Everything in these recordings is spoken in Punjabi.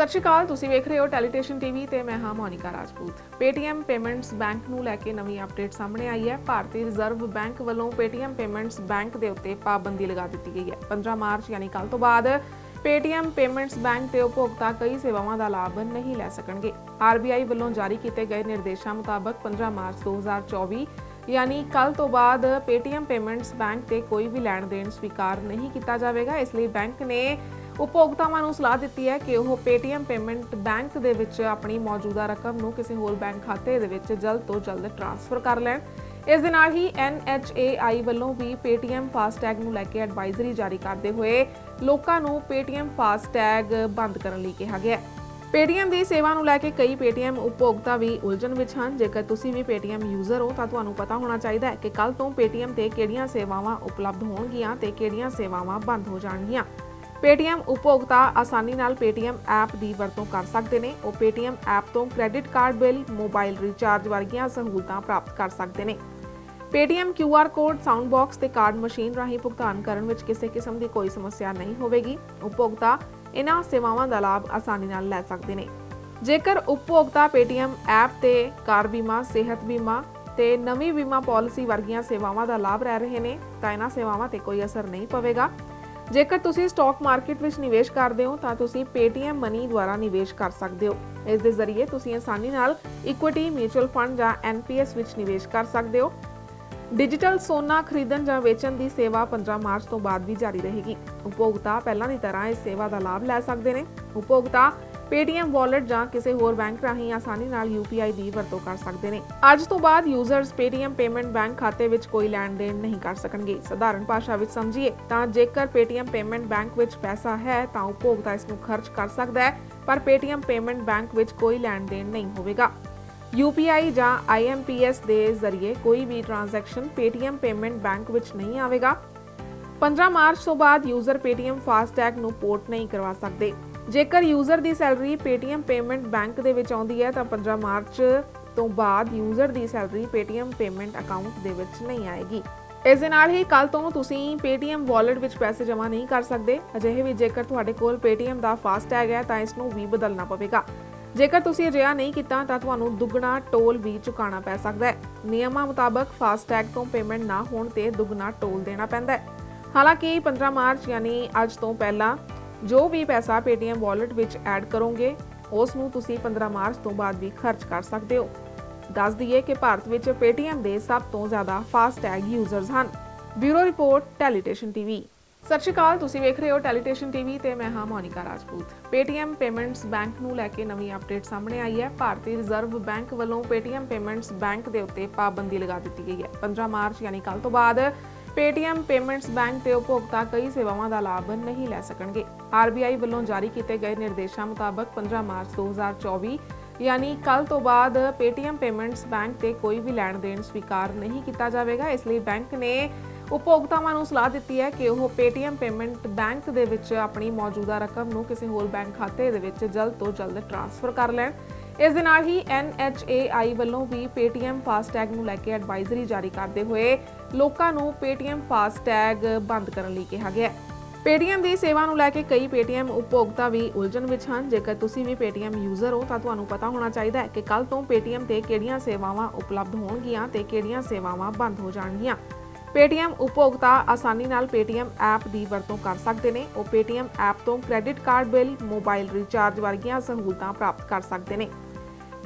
ਸਤਿ ਸ਼੍ਰੀ ਅਕਾਲ, ਤੁਸੀਂ ਵੇਖ ਰਹੇ ਹੋ ਟੈਲੀਟੇਸ਼ਨ ਟੀਵੀ ਤੇ ਮੈਂ ਹਾਂ Monika Rajput. Paytm payments bank ਨੂੰ ਲੈ ਕੇ ਨਵੀਂ ਅਪਡੇਟ ਸਾਹਮਣੇ ਆਈ ਹੈ। ਭਾਰਤੀ ਰਿਜ਼ਰਵ ਬੈਂਕ ਵੱਲੋਂ Paytm ਪੇਮੈਂਟਸ ਬੈਂਕ ਦੇ ਉੱਤੇ ਪਾਬੰਦੀ ਲਗਾ ਦਿੱਤੀ ਗਈ ਹੈ। 15 ਮਾਰਚ ਯਾਨੀ ਕੱਲ ਤੋਂ ਬਾਅਦ Paytm ਪੇਮੈਂਟਸ ਬੈਂਕ ਤੇ ਉਪਭੋਗਤਾ ਕਈ ਸੇਵਾਵਾਂ ਦਾ ਲਾਭ ਨਹੀਂ ਲੈ ਸਕਣਗੇ। RBI ਵੱਲੋਂ ਜਾਰੀ ਕੀਤੇ ਗਏ ਨਿਰਦੇਸ਼ਾਂ ਮੁਤਾਬਕ 15 ਮਾਰਚ 2024 ਯਾਨੀ ਕੱਲ ਤੋਂ ਬਾਅਦ ਪੇਟੀਐਮ ਪੇਮੈਂਟਸ ਬੈਂਕ ਤੇ ਕੋਈ ਵੀ ਲੈਣ ਦੇਣ ਸਵੀਕਾਰ ਨਹੀਂ ਕੀਤਾ ਜਾਵੇਗਾ। ਇਸ ਲਈ ਬੈਂਕ ਨੇ ਉਪਭੋਗਤਾਵਾਂ ਨੂੰ ਸਲਾਹ ਦਿੱਤੀ ਹੈ ਕਿ ਉਹ Paytm ਪੇਮੈਂਟ ਬੈਂਕ ਦੇ ਵਿੱਚ ਆਪਣੀ ਮੌਜੂਦਾ ਰਕਮ ਨੂੰ ਕਿਸੇ ਹੋਰ ਬੈਂਕ ਖਾਤੇ ਦੇ ਵਿੱਚ ਜਲਦ ਤੋਂ ਜਲਦ ਟ੍ਰਾਂਸਫਰ ਕਰ ਲੈਣ। ਇਸ ਦੇ ਨਾਲ ਹੀ NHAI ਵੱਲੋਂ ਵੀ Paytm ਫਾਸਟੈਗ ਨੂੰ ਲੈ ਕੇ ਐਡਵਾਈਜ਼ਰੀ ਜਾਰੀ ਕਰਦੇ ਹੋਏ ਲੋਕਾਂ ਨੂੰ Paytm ਫਾਸਟੈਗ ਬੰਦ ਕਰਨ ਲਈ ਕਿਹਾ ਗਿਆ ਹੈ। Paytm ਦੀ ਸੇਵਾ ਨੂੰ ਲੈ ਕੇ ਕਈ Paytm ਉਪਭੋਗਤਾ ਵੀ ਉਲਝਣ ਵਿੱਚ ਹਨ। ਜੇਕਰ ਤੁਸੀਂ ਵੀ Paytm ਯੂਜ਼ਰ ਹੋ, ਤਾਂ ਤੁਹਾਨੂੰ ਪਤਾ ਹੋਣਾ ਚਾਹੀਦਾ ਹੈ ਕਿ ਕੱਲ ਤੋਂ Paytm ਤੇ ਕਿਹੜੀਆਂ ਸੇਵਾਵਾਂ ਉਪਲਬਧ ਹੋਣਗੀਆਂ ਤੇ ਕਿਹੜੀਆਂ ਸੇਵਾਵਾਂ ਬੰਦ ਹੋ ਜਾਣਗੀਆਂ। Paytm ਉਪਭੋਗਤਾ ਆਸਾਨੀ ਨਾਲ Paytm ਐਪ ਦੀ ਵਰਤੋਂ ਕਰ ਸਕਦੇ ਨੇ। ਉਹ Paytm ਐਪ ਤੋਂ credit card bill, mobile recharge ਵਰਗੀਆਂ ਸਹੂਲਤਾਂ ਪ੍ਰਾਪਤ ਕਰ ਸਕਦੇ ਨੇ। Paytm QR code sound box ਤੇ ਕਾਰਡ ਮਸ਼ੀਨ ਰਾਹੀਂ ਭੁਗਤਾਨ ਕਰਨ ਵਿੱਚ ਕਿਸੇ ਕਿਸਮ ਦੀ ਕੋਈ ਸਮੱਸਿਆ ਨਹੀਂ ਹੋਵੇਗੀ। ਉਪਭੋਗਤਾ ਇਹਨਾਂ ਸੇਵਾਵਾਂ ਦਾ ਲਾਭ ਆਸਾਨੀ ਨਾਲ ਲੈ ਸਕਦੇ ਨੇ। ਜੇਕਰ ਉਪਭੋਗਤਾ ਪੇਟੀਐਮ ਐਪ ਤੇ ਕਾਰ ਬੀਮਾ, ਸਿਹਤ ਬੀਮਾ ਤੇ ਨਵੀਂ ਬੀਮਾ ਪਾਲਿਸੀ ਵਰਗੀਆਂ ਸੇਵਾਵਾਂ ਦਾ ਲਾਭ ਲੈ ਰਹੇ ਨੇ, ਤਾਂ ਇਹਨਾਂ ਸੇਵਾਵਾਂ ਤੇ ਕੋਈ ਅਸਰ ਨਹੀਂ ਪਵੇਗਾ। ਜੇਕਰ ਤੁਸੀਂ ਸਟਾਕ ਮਾਰਕੀਟ ਵਿੱਚ ਨਿਵੇਸ਼ ਕਰਦੇ ਹੋ, ਤਾਂ ਤੁਸੀਂ Paytm ਮਨੀ ਦੁਆਰਾ ਨਿਵੇਸ਼ ਕਰ ਸਕਦੇ ਹੋ। ਇਸ ਦੇ ਜ਼ਰੀਏ ਤੁਸੀਂ ਆਸਾਨੀ ਨਾਲ ਇਕੁਇਟੀ ਮਿਊਚੁਅਲ ਫੰਡ ਜਾਂ NPS ਵਿੱਚ ਨਿਵੇਸ਼ ਕਰ ਸਕਦੇ ਹੋ। ਡਿਜੀਟਲ ਸੋਨਾ ਖਰੀਦਣ ਜਾਂ ਵੇਚਣ ਦੀ ਸੇਵਾ 15 ਮਾਰਚ ਤੋਂ ਬਾਅਦ ਵੀ ਜਾਰੀ ਰਹੇਗੀ। ਉਪਭੋਗਤਾ ਪਹਿਲਾਂ ਦੀ ਤਰ੍ਹਾਂ ਇਸ ਸੇਵਾ ਦਾ ਲਾਭ ਲੈ ਸਕਦੇ ਨੇ। ਉਪਭੋਗਤਾ Paytm ਵਾਲਟ ਜਾਂ ਕਿਸੇ ਹੋਰ ਬੈਂਕ ਰਾਹੀਂ ਆਸਾਨੀ ਨਾਲ UPI ਦੀ ਵਰਤੋਂ ਕਰ ਸਕਦੇ ਨੇ। ਅੱਜ ਤੋਂ ਬਾਅਦ ਯੂਜ਼ਰਸ Paytm ਪੇਮੈਂਟ ਬੈਂਕ ਖਾਤੇ ਵਿੱਚ ਕੋਈ ਲੈਣ ਦੇਣ ਨਹੀਂ ਕਰ ਸਕਣਗੇ। ਸਧਾਰਨ ਭਾਸ਼ਾ ਵਿੱਚ ਸਮਝੀਏ ਤਾਂ ਜੇਕਰ Paytm ਪੇਮੈਂਟ ਬੈਂਕ ਵਿੱਚ ਪੈਸਾ ਹੈ ਤਾਂ ਉਪਭੋਗਤਾ ਇਸ ਨੂੰ ਖਰਚ ਕਰ ਸਕਦਾ ਹੈ, ਪਰ Paytm ਪੇਮੈਂਟ ਬੈਂਕ ਵਿੱਚ ਕੋਈ ਲੈਣ ਦੇਣ ਨਹੀਂ ਹੋਵੇਗਾ। UPI ਜਾਂ IMPS ਦੇ ਜ਼ਰੀਏ ਕੋਈ ਵੀ ਟ੍ਰਾਂਜੈਕਸ਼ਨ Paytm ਪੇਮੈਂਟ ਬੈਂਕ ਵਿੱਚ ਨਹੀਂ ਆਵੇਗਾ। 15 ਮਾਰਚ ਤੋਂ ਬਾਅਦ ਯੂਜ਼ਰ Paytm ਫਾਸਟੈਗ ਨੂੰ ਪੋਰਟ ਨਹੀਂ ਕਰਵਾ ਸਕਦੇ। ਜੇਕਰ ਯੂਜ਼ਰ ਦੀ ਸੈਲਰੀ Paytm ਪੇਮੈਂਟ ਬੈਂਕ ਦੇ ਵਿੱਚ ਆਉਂਦੀ ਹੈ, ਤਾਂ 15 ਮਾਰਚ ਤੋਂ ਬਾਅਦ ਯੂਜ਼ਰ ਦੀ ਸੈਲਰੀ Paytm ਪੇਮੈਂਟ ਅਕਾਊਂਟ ਦੇ ਵਿੱਚ ਨਹੀਂ ਆਏਗੀ। ਇਸ ਦੇ ਨਾਲ ਹੀ ਕੱਲ ਤੋਂ ਤੁਸੀਂ Paytm ਵਾਲਟ ਵਿੱਚ ਪੈਸੇ ਜਮ੍ਹਾਂ ਨਹੀਂ ਕਰ ਸਕਦੇ। ਅਜਿਹੇ ਵੀ ਜੇਕਰ ਤੁਹਾਡੇ ਕੋਲ Paytm ਦਾ ਫਾਸਟੈਗ ਹੈ, ਤਾਂ ਇਸ ਨੂੰ ਵੀ ਬਦਲਣਾ ਪਵੇਗਾ। ਜੇਕਰ ਤੁਸੀਂ ਅਜਿਹਾ ਨਹੀਂ ਕੀਤਾ, ਤਾਂ ਤੁਹਾਨੂੰ ਦੁੱਗਣਾ ਟੋਲ ਵੀ ਚੁਕਾਉਣਾ ਪੈ ਸਕਦਾ ਹੈ। ਨਿਯਮਾਂ ਮੁਤਾਬਕ ਫਾਸਟੈਗ ਤੋਂ ਪੇਮੈਂਟ ਨਾ ਹੋਣ ਤੇ ਦੁੱਗਣਾ ਟੋਲ ਦੇਣਾ ਪੈਂਦਾ ਹੈ। ਹਾਲਾਂਕਿ 15 ਮਾਰਚ, ਯਾਨੀ ਅੱਜ ਤੋਂ ਪਹਿਲਾਂ ਜੋ ਵੀ ਪੈਸਾ Paytm ਵਾਲਟ ਵਿੱਚ ਐਡ ਕਰੋਗੇ, ਉਸ ਨੂੰ ਤੁਸੀਂ 15 ਮਾਰਚ ਤੋਂ ਬਾਅਦ ਵੀ ਖਰਚ ਕਰ ਸਕਦੇ ਹੋ। ਦੱਸ ਦਈਏ ਕਿ ਭਾਰਤ ਵਿੱਚ Paytm ਦੇ ਸਭ ਤੋਂ ਜ਼ਿਆਦਾ ਫਾਸਟੈਗ ਯੂਜ਼ਰਸ ਹਨ। ਬਿਊਰੋ ਰਿਪੋਰਟ, ਟੈਲੀਟੇਸ਼ਨ ਟੀਵੀ। ਸਤਿ ਸ਼੍ਰੀ ਅਕਾਲ, ਤੁਸੀਂ ਵੇਖ ਰਹੇ ਹੋ ਟੈਲੀਟੇਸ਼ਨ ਟੀਵੀ ਤੇ ਮੈਂ ਹਾਂ Monika Rajput. Paytm payments bank ਨੂੰ ਲੈ ਕੇ ਨਵੀਂ ਅਪਡੇਟ ਸਾਹਮਣੇ ਆਈ ਹੈ। ਭਾਰਤੀ ਰਿਜ਼ਰਵ ਬੈਂਕ ਵੱਲੋਂ Paytm ਪੇਮੈਂਟਸ ਬੈਂਕ ਦੇ ਉੱਤੇ ਪਾਬੰਦੀ ਲਗਾ ਦਿੱਤੀ ਗਈ ਹੈ। 15 ਮਾਰਚ, ਯਾਨੀ ਕੱਲ ਤੋਂ ਬਾਅਦ Paytm ਪੇਮੈਂਟਸ ਬੈਂਕ ਤੇ ਉਪਭੋਗਤਾ ਕਈ ਸੇਵਾਵਾਂ ਦਾ ਲਾਭ ਨਹੀਂ ਲੈ ਸਕਣਗੇ। RBI ਵੱਲੋਂ ਜਾਰੀ ਕੀਤੇ ਗਏ ਨਿਰਦੇਸ਼ਾਂ ਮੁਤਾਬਕ 15 ਮਾਰਚ 2024 ਯਾਨੀ ਕੱਲ ਤੋਂ ਬਾਅਦ Paytm ਪੇਮੈਂਟਸ ਬੈਂਕ ਤੇ ਕੋਈ ਵੀ ਲੈਣ ਦੇਣ ਸਵੀਕਾਰ ਨਹੀਂ ਕੀਤਾ ਜਾਵੇਗਾ। ਇਸ ਲਈ ਬੈਂਕ ਨੇ ਉਪਭੋਗਤਾਵਾਂ ਨੂੰ ਸਲਾਹ ਦਿੱਤੀ ਹੈ ਕਿ ਉਹ ਪੇਟੀਐਮ ਪੇਮੈਂਟ ਬੈਂਕ ਦੇ ਵਿੱਚ ਆਪਣੀ ਮੌਜੂਦਾ ਰਕਮ ਨੂੰ ਕਿਸੇ ਹੋਰ ਬੈਂਕ ਖਾਤੇ ਦੇ ਵਿੱਚ ਜਲਦ ਤੋਂ ਜਲਦ ਟ੍ਰਾਂਸਫਰ ਕਰ ਲੈਣ। ਇਸ ਦੇ ਨਾਲ ਹੀ NHAI ਵੱਲੋਂ ਵੀ Paytm ਫਾਸਟੈਗ ਨੂੰ ਲੈ ਕੇ ਐਡਵਾਈਜ਼ਰੀ ਜਾਰੀ ਕਰਦੇ ਹੋਏ ਲੋਕਾਂ ਨੂੰ Paytm ਫਾਸਟੈਗ ਬੰਦ ਕਰਨ ਲਈ ਕਿਹਾ ਗਿਆ ਹੈ। Paytm ਦੀ ਸੇਵਾ ਨੂੰ ਲੈ ਕੇ ਕਈ Paytm ਉਪਭੋਗਤਾ ਵੀ ਉਲਝਣ ਵਿੱਚ ਹਨ। ਜੇਕਰ ਤੁਸੀਂ ਵੀ Paytm ਯੂਜ਼ਰ ਹੋ, ਤਾਂ ਤੁਹਾਨੂੰ ਪਤਾ ਹੋਣਾ ਚਾਹੀਦਾ ਹੈ ਕਿ ਕੱਲ ਤੋਂ Paytm ਤੇ ਕਿਹੜੀਆਂ ਸੇਵਾਵਾਂ ਉਪਲਬਧ ਹੋਣਗੀਆਂ ਤੇ ਕਿਹੜੀਆਂ ਸੇਵਾਵਾਂ ਬੰਦ ਹੋ ਜਾਣਗੀਆਂ। Paytm ਉਪਭੋਗਤਾ ਆਸਾਨੀ ਨਾਲ Paytm ਐਪ ਦੀ ਵਰਤੋਂ ਕਰ ਸਕਦੇ ਨੇ। ਉਹ Paytm ਐਪ ਤੋਂ credit card bill mobile recharge ਵਰਗੀਆਂ ਸਹੂਲਤਾਂ ਪ੍ਰਾਪਤ ਕਰ ਸਕਦੇ ਨੇ।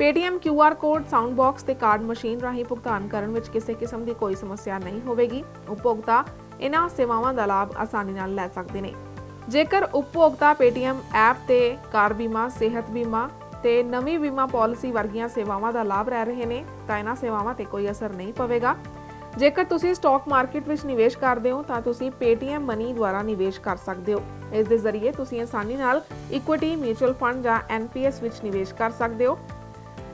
Paytm QR code sound box ਤੇ ਕਾਰਡ ਮਸ਼ੀਨ ਰਾਹੀਂ ਭੁਗਤਾਨ ਕਰਨ ਵਿੱਚ ਕਿਸੇ ਕਿਸਮ ਦੀ ਕੋਈ ਸਮੱਸਿਆ ਨਹੀਂ ਹੋਵੇਗੀ। ਉਪਭੋਗਤਾ ਇਹਨਾਂ ਸੇਵਾਵਾਂ ਦਾ ਲਾਭ ਆਸਾਨੀ ਨਾਲ ਲੈ ਸਕਦੇ ਨੇ। ਜੇਕਰ ਉਪਭੋਗਤਾ Paytm ਐਪ ਤੇ ਕਾਰ ਬੀਮਾ, ਸਿਹਤ ਬੀਮਾ ਤੇ ਨਵੀਂ ਬੀਮਾ ਪਾਲਿਸੀ ਵਰਗੀਆਂ ਸੇਵਾਵਾਂ ਦਾ ਲਾਭ ਲੈ ਰਹੇ ਨੇ, ਤਾਂ ਇਹਨਾਂ ਸੇਵਾਵਾਂ ਤੇ ਕੋਈ ਅਸਰ ਨਹੀਂ ਪਵੇਗਾ। ਜੇਕਰ ਤੁਸੀਂ ਸਟਾਕ ਮਾਰਕੀਟ ਵਿੱਚ ਨਿਵੇਸ਼ ਕਰਦੇ ਹੋ, ਤਾਂ ਤੁਸੀਂ Paytm ਮਨੀ ਦੁਆਰਾ ਨਿਵੇਸ਼ ਕਰ ਸਕਦੇ ਹੋ। ਇਸ ਦੇ ਜ਼ਰੀਏ ਤੁਸੀਂ ਆਸਾਨੀ ਨਾਲ ਇਕੁਇਟੀ ਮਿਊਚੁਅਲ ਫੰਡ ਜਾਂ NPS ਵਿੱਚ ਨਿਵੇਸ਼ ਕਰ ਸਕਦੇ ਹੋ।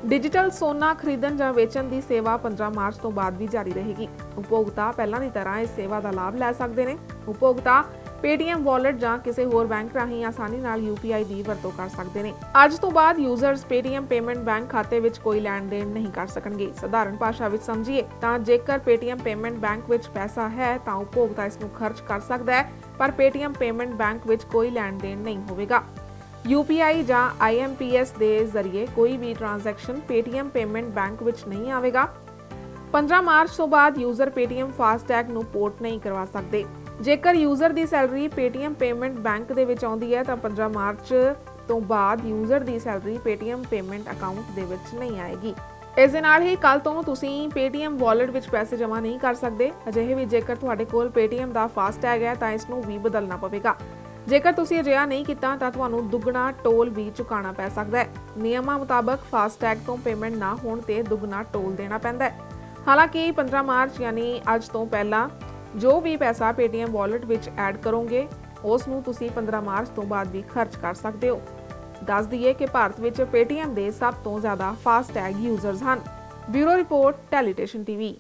ਡਿਜੀਟਲ ਸੋਨਾ ਖਰੀਦਣ ਜਾਂ ਵੇਚਣ ਦੀ ਸੇਵਾ 15 ਮਾਰਚ ਤੋਂ ਬਾਅਦ ਵੀ ਜਾਰੀ ਰਹੇਗੀ। ਉਪਭੋਗਤਾ ਪਹਿਲਾਂ ਦੀ ਤਰ੍ਹਾਂ ਇਸ ਸੇਵਾ ਦਾ ਲਾਭ ਲੈ ਸਕਦੇ ਨੇ। ਉਪਭੋਗਤਾ Paytm ਵਾਲਟ ਜਾਂ ਕਿਸੇ ਹੋਰ ਬੈਂਕ ਰਾਹੀਂ ਆਸਾਨੀ ਨਾਲ UPI ਦੀ ਵਰਤੋਂ ਕਰ ਸਕਦੇ ਨੇ। ਅੱਜ ਤੋਂ ਬਾਅਦ ਯੂਜ਼ਰਸ Paytm ਪੇਮੈਂਟ ਬੈਂਕ ਖਾਤੇ ਵਿੱਚ ਕੋਈ ਲੈਣ ਦੇਣ ਨਹੀਂ ਕਰ ਸਕਣਗੇ। ਸਧਾਰਨ ਭਾਸ਼ਾ ਵਿੱਚ ਸਮਝੀਏ ਤਾਂ ਜੇਕਰ Paytm ਪੇਮੈਂਟ ਬੈਂਕ ਵਿੱਚ ਪੈਸਾ ਹੈ ਤਾਂ ਉਪਭੋਗਤਾ ਇਸ ਨੂੰ ਖਰਚ ਕਰ ਸਕਦਾ ਹੈ, ਪਰ Paytm ਪੇਮੈਂਟ ਬੈਂਕ ਵਿੱਚ ਕੋਈ ਲੈਣ ਦੇਣ ਨਹੀਂ ਹੋਵੇਗਾ। UPI ਜਾਂ IMPS ਦੇ ਜ਼ਰੀਏ ਕੋਈ ਵੀ ਟ੍ਰਾਂਜੈਕਸ਼ਨ Paytm ਪੇਮੈਂਟ ਬੈਂਕ ਵਿੱਚ ਨਹੀਂ ਆਵੇਗਾ। 15 ਮਾਰਚ ਤੋਂ ਬਾਅਦ ਯੂਜ਼ਰ Paytm ਫਾਸਟੈਗ ਨੂੰ ਪੋਰਟ ਨਹੀਂ ਕਰਵਾ ਸਕਦੇ। ਜੇਕਰ ਯੂਜ਼ਰ ਦੀ ਸੈਲਰੀ Paytm ਪੇਮੈਂਟ ਬੈਂਕ ਦੇ ਵਿੱਚ ਆਉਂਦੀ ਹੈ, ਤਾਂ 15 ਮਾਰਚ ਤੋਂ ਬਾਅਦ ਯੂਜ਼ਰ ਦੀ ਸੈਲਰੀ Paytm ਪੇਮੈਂਟ ਅਕਾਊਂਟ ਦੇ ਵਿੱਚ ਨਹੀਂ ਆਏਗੀ। ਇਸ ਦੇ ਨਾਲ ਹੀ ਕੱਲ ਤੋਂ ਤੁਸੀਂ Paytm ਵਾਲਟ ਵਿੱਚ ਪੈਸੇ ਜਮ੍ਹਾਂ ਨਹੀਂ ਕਰ ਸਕਦੇ। ਅਜਿਹੇ ਵੀ ਜੇਕਰ ਤੁਹਾਡੇ ਕੋਲ Paytm ਦਾ ਫਾਸਟੈਗ ਹੈ, ਤਾਂ ਇਸ ਨੂੰ ਵੀ ਬਦਲਣਾ ਪਵੇਗਾ। ਜੇਕਰ ਤੁਸੀਂ ਅਜਿਹਾ ਨਹੀਂ ਕੀਤਾ ਤਾਂ ਤੁਹਾਨੂੰ ਦੁੱਗਣਾ ਟੋਲ ਵੀ ਚੁਕਾਉਣਾ ਪੈ ਸਕਦਾ ਹੈ। ਨਿਯਮਾਂ ਮੁਤਾਬਕ ਫਾਸਟੈਗ ਤੋਂ ਪੇਮੈਂਟ ਨਾ ਹੋਣ ਤੇ ਦੁੱਗਣਾ ਟੋਲ ਦੇਣਾ ਪੈਂਦਾ ਹੈ। ਹਾਲਾਂਕਿ 15 ਮਾਰਚ ਯਾਨੀ ਅੱਜ ਤੋਂ ਪਹਿਲਾਂ ਜੋ ਵੀ ਪੈਸਾ Paytm ਵਾਲਟ ਵਿੱਚ ਐਡ ਕਰੋਗੇ, ਉਸ ਨੂੰ ਤੁਸੀਂ 15 ਮਾਰਚ ਤੋਂ ਬਾਅਦ ਵੀ ਖਰਚ ਕਰ ਸਕਦੇ ਹੋ। ਦੱਸ ਦਈਏ ਕਿ ਭਾਰਤ ਵਿੱਚ Paytm ਦੇ ਸਭ ਤੋਂ ਜ਼ਿਆਦਾ ਫਾਸਟੈਗ ਯੂਜ਼ਰਸ ਹਨ। ਬਿਊਰੋ ਰਿਪੋਰਟ, ਟੈਲੀਟੇਸ਼ਨ ਟੀਵੀ।